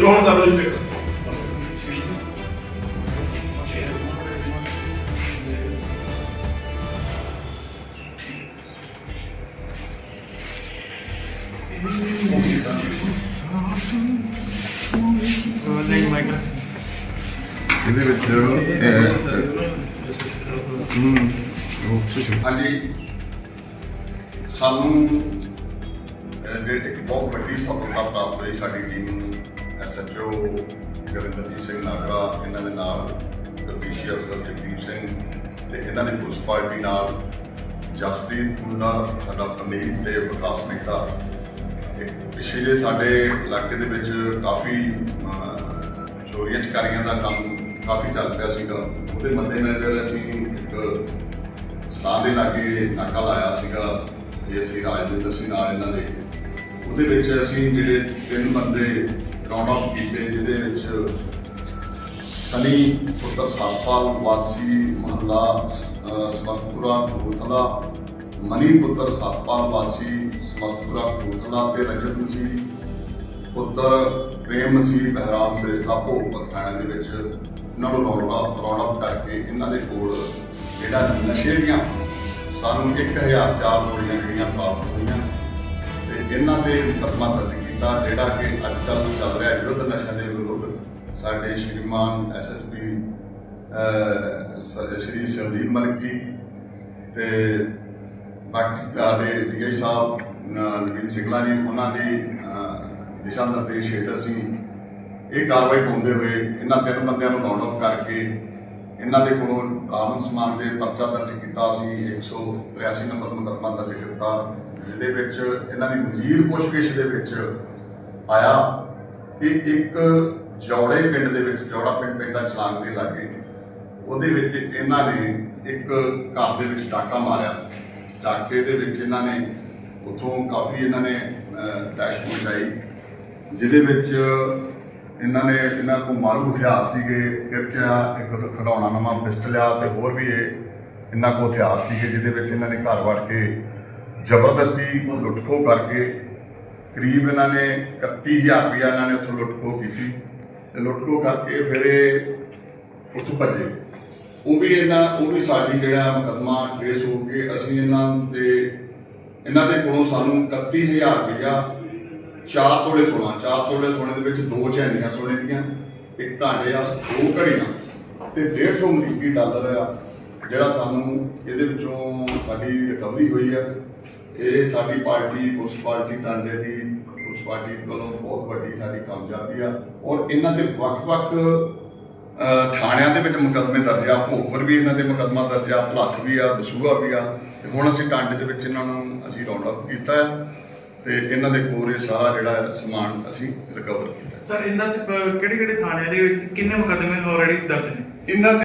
ਚਲੋ ਹੁਣ ਕਰ ਲਓ ਇਹਦੇ ਵਿੱਚ ਹੂੰ ਹਾਂਜੀ ਸਾਨੂੰ ਜਿਹੜੇ ਇੱਕ ਬਹੁਤ ਵੱਡੀ ਸਫਲਤਾ ਪ੍ਰਾਪਤ ਹੋਈ ਸਾਡੀ ਟੀਮ ਨੂੰ ਐਸਐਚਓ ਗਵਿੰਦਰਜੀਤ ਸਿੰਘ ਨਾਗਰਾ ਇਹਨਾਂ ਦੇ ਨਾਲ ਤਫਤੀਸ਼ੀ ਅਫਸਰ ਜਗਦੀਪ ਸਿੰਘ ਤੇ ਇਹਨਾਂ ਨੇ ਪੁਲਿਸ ਪਾਰਟੀ ਨਾਲ ਜਸਪ੍ਰੀਤ ਮੁੰਡਾ, ਸਾਡਾ ਪਨੀਰ ਤੇ ਵਿਕਾਸ ਮਹਿਤਾ। ਇੱਕ ਪਿਛਲੇ ਸਾਡੇ ਇਲਾਕੇ ਦੇ ਵਿੱਚ ਕਾਫੀ ਚੋਰੀਆਂ ਚਕਾਰੀਆਂ ਦਾ ਕੰਮ ਕਾਫੀ ਚੱਲ ਪਿਆ ਸੀਗਾ। ਉਹਦੇ ਮੱਦੇਨਜ਼ਰ ਅਸੀਂ ਇੱਕ ਸਾਹ ਦੇ ਲਾਗੇ ਨਾਕਾ ਲਾਇਆ ਸੀਗਾ ਇਹ ਅਸੀਂ ਰਾਜਵਿੰਦਰ ਸਿੰਘ ਨਾਲ ਇਹਨਾਂ ਦੇ। ਉਹਦੇ ਵਿੱਚ ਅਸੀਂ ਜਿਹੜੇ ਤਿੰਨ ਬੰਦੇ ਰਾਉਂਡ ਕੀਤੇ, ਜਿਹਦੇ ਵਿੱਚ ਸਨੀ ਪੁੱਤਰ ਸਾਤਪਾਲ, ਵਾਸੀ ਮਹੱਲਾ ਸਮਸਤਪੁਰਾ ਕਪੂਰਥਲਾ ਮਨੀ ਪੁੱਤਰ ਸਾਤਪਾਲ, ਵਾਸੀ ਸਮਸਤਪੁਰਾ ਕਪੂਰਥਲਾ ਤੇ ਰਜਤ ਮਸੀਹ ਪੁੱਤਰ ਪ੍ਰੇਮ ਮਸੀਹ ਬਹਿਰਾਮ ਸ੍ਰੇਸ਼ਠਾ ਭੋਗਪੁਰ ਥਾਣੇ ਦੇ ਵਿੱਚ ਇਹਨਾਂ ਨੂੰ ਰੌਂਡ ਅਪ ਕਰਕੇ ਇਹਨਾਂ ਦੇ ਕੋਲ ਜਿਹੜਾ ਨਸ਼ੇ ਦੀਆਂ ਸਾਨੂੰ 1004 ਗੋਲੀਆਂ ਜਿਹੜੀਆਂ ਪ੍ਰਾਪਤ ਹੋਈਆਂ ਤੇ ਇਹਨਾਂ ਦੇ ਮੁਕੱਦਮਾ ਦਰਜ ਕੀਤਾ ਜਿਹੜਾ ਕਿ ਅੱਜ ਕੱਲ੍ਹ ਚੱਲ ਰਿਹਾ ਵਿਰੁੱਧ ਨਸ਼ਾ ਦੇ ਵਿਰੁੱਧ, ਸਾਡੇ ਸ਼੍ਰੀਮਾਨ ਐਸਐਸਪੀ ਸ਼੍ਰੀ ਸੰਦੀਪ ਮਲਕ ਜੀ ਤੇ ਬਾਕੀ ਸਾਡੇ ਡੀਆਈ ਸਾਹਿਬ ਨਵੀਨ ਸਿੰਘਲਾ ਜੀ, ਉਹਨਾਂ ਦੀ ਦਿਸ਼ਾ ਨਿਰਦੇਸ਼ ਹੇਠ ਅਸੀਂ ਇਹ ਕਾਰਵਾਈ ਪਾਉਂਦੇ ਹੋਏ ਇਹਨਾਂ ਤਿੰਨ ਬੰਦਿਆਂ ਨੂੰ ਰਾਉਂਡ ਅਪ ਕਰਕੇ ਇਹਨਾਂ ਦੇ ਕੋਲੋਂ ਬਰਾਮਦ ਸਮਾਨ ਦੇ ਪਰਚਾ ਦਰਜ ਕੀਤਾ ਸੀ 183 ਨੰਬਰ ਮੁਕੱਦਮਾ ਦਰਜ ਕੀਤਾ, ਜਿਹਦੇ ਵਿੱਚ ਇਹਨਾਂ ਦੀ ਮਜੀਦ ਪੁੱਛਗਿੱਛ ਦੇ ਵਿੱਚ ਆਇਆ ਕਿ ਇੱਕ ਜੌੜੇ ਪਿੰਡ ਦੇ ਵਿੱਚ, ਜੌੜਾ ਪਿੰਡ ਪੈਂਦਾ ਚਲਾਕ ਦੇ ਲਾਗੇ, ਉਹਦੇ ਵਿੱਚ ਇਹਨਾਂ ਨੇ ਇੱਕ ਘਰ ਦੇ ਵਿੱਚ ਡਾਕਾ ਮਾਰਿਆ। ਡਾਕੇ ਦੇ ਵਿੱਚ ਇਹਨਾਂ ਨੇ ਉਥੋਂ ਕਾਫੀ ਇਹਨਾਂ ਨੇ ਦਹਿਸ਼ਤ ਪਹੁੰਚਾਈ ਜਿਹਦੇ ਵਿੱਚ ਇਹਨਾਂ ਨੇ ਇਹਨਾਂ ਕੋਲ ਮਾਰੂ ਹਥਿਆਰ ਸੀਗੇ, ਫਿਰ ਇੱਕ ਖਡਾਉਣਾ ਨਵਾਂ ਪਿਸਟਲ ਆ ਤੇ ਹੋਰ ਵੀ ਇਹ ਇਹਨਾਂ ਕੋਲ ਹਥਿਆਰ ਸੀਗੇ, ਜਿਹਦੇ ਵਿੱਚ ਇਹਨਾਂ ਨੇ ਘਰ ਵੜ ਕੇ ਜ਼ਬਰਦਸਤੀ ਲੁੱਟਖੋ ਕਰਕੇ ਕਰੀਬ ਇਹਨਾਂ ਨੇ 31000 ਰੁਪਇਆ ਇਹਨਾਂ ਨੇ ਉੱਥੋਂ ਲੁੱਟਖੋ ਕੀਤੀ ਤੇ ਲੁੱਟਖੋ ਕਰਕੇ ਫਿਰ ਇਹ ਉੱਥੋਂ ਭੱਜੇ। ਉਹ ਵੀ ਇਹਨਾਂ, ਉਹ ਵੀ ਸਾਡੀ ਜਿਹੜਾ ਮੁਕੱਦਮਾ ਟ੍ਰੇਸ ਹੋ ਕੇ ਅਸੀਂ ਇਹਨਾਂ ਦੇ ਇਹਨਾਂ ਦੇ ਕੋਲੋਂ ਸਾਨੂੰ 31000 ਰੁਪਇਆ ਚਾਰ ਤੋਲੇ ਸੋਨਾ, ਚਾਰ ਤੋਲੇ ਸੋਨੇ ਦੇ ਵਿੱਚ ਦੋ ਚੈਨੀਆਂ ਸੋਨੇ ਦੀਆਂ, ਇੱਕ ਢਾਂਡੇ ਆ, ਦੋ ਘੜੀਆਂ ਤੇ 150 ਅਮਰੀਕੀ ਡਾਲਰ ਆ, ਜਿਹੜਾ ਸਾਨੂੰ ਇਹਦੇ ਵਿੱਚੋਂ ਸਾਡੀ ਰਿਕਵਰੀ ਹੋਈ ਆ। ਇਹ ਸਾਡੀ ਪਾਰਟੀ, ਉਸ ਪਾਰਟੀ ਟਾਂਡੇ ਦੀ, ਉਸ ਪਾਰਟੀ ਵੱਲੋਂ ਬਹੁਤ ਵੱਡੀ ਸਾਡੀ ਕਾਮਯਾਬੀ ਆ ਔਰ ਇਹਨਾਂ ਦੇ ਵੱਖ-ਵੱਖ ਥਾਣਿਆਂ ਦੇ ਵਿੱਚ ਮੁਕੱਦਮੇ ਦਰਜ ਆ, ਭੋਗਪੁਰ ਵੀ ਇਹਨਾਂ ਦੇ ਮੁਕੱਦਮਾ ਦਰਜ ਆ, ਭਲੱਥ ਵੀ ਆ, ਦਸੂਹਾ ਵੀ ਆ। ਤੇ ਹੁਣ ਅਸੀਂ ਟਾਂਡੇ ਦੇ ਵਿੱਚ ਇਹਨਾਂ ਨੂੰ ਅਸੀਂ ਰਾਉਂਡ ਅਪ ਕੀਤਾ ਹੈ ਤੇ ਇਹਨਾਂ ਦੇ ਕੋਲ ਇਹ ਸਾਰਾ ਜਿਹੜਾ ਸਮਾਨ ਅਸੀਂ ਰਿਕਵਰ ਕੀਤਾ। ਸਰ ਇਹਨਾਂ ਚ ਕਿਹੜੇ ਕਿਹੜੇ ਥਾਣਿਆਂ ਦੇ ਕਿੰਨੇ ਮੁਕੱਦਮੇ ਆਲਰੇਡੀ ਦਰਜ ਨੇ? ਇਹਨਾਂ ਦੇ